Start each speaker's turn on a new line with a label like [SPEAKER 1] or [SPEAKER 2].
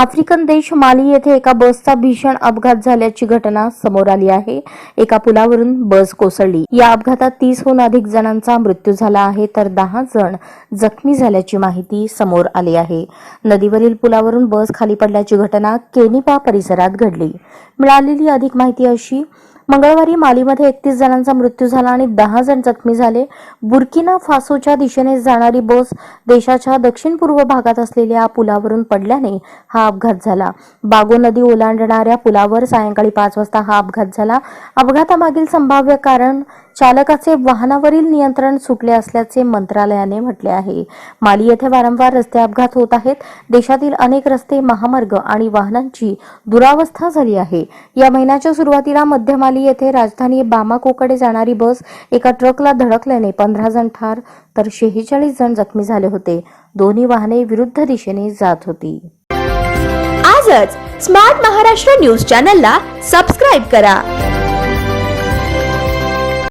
[SPEAKER 1] African देश माली येथे एका बसचा भीषण अपघात झाल्याची घटना समोर आली आहे. एका पुलावरून बस कोसळली. या अपघातात तीसहून अधिक जणांचा मृत्यू झाला आहे तर दहा जण जखमी झाल्याची माहिती समोर आली आहे. नदीवरील पुलावरून बस खाली पडल्याची घटना केनिपा परिसरात घडली. मिळालेली अधिक माहिती अशी मंगळवारी मालीमध्ये एकतीस जणांचा मृत्यू झाला आणि दहा जण जखमी झाले. बुर्किना फासोच्या दिशेने जाणारी बस देशाच्या दक्षिण पूर्व भागात असलेल्या पुलावरून पडल्याने हा अपघात झाला. बागो नदी ओलांडणाऱ्या पुलावर सायंकाळी पाच वाजता हा अपघात झाला. अपघातामागील संभाव्य कारण चालकाचे वाहनावरील नियंत्रण सुटले असल्याचे मंत्रालयाने म्हटले आहे. माली येथे वारंवार रस्ते अपघात होत आहेत. देशातील अनेक रस्ते महामार्ग आणि वाहनांची दुरावस्था झाली आहे. या महिन्याच्या सुरुवातीला मध्य माली येथे राजधानी बामाकोकडे जाणारी बस एका ट्रकला धडकल्याने पंधरा जण ठार तर शेहेचाळीस जण जखमी झाले होते. दोन्ही वाहने विरुद्ध दिशेने जात होती.
[SPEAKER 2] आजच स्मार्ट महाराष्ट्र न्यूज चॅनलला सबस्क्राईब करा.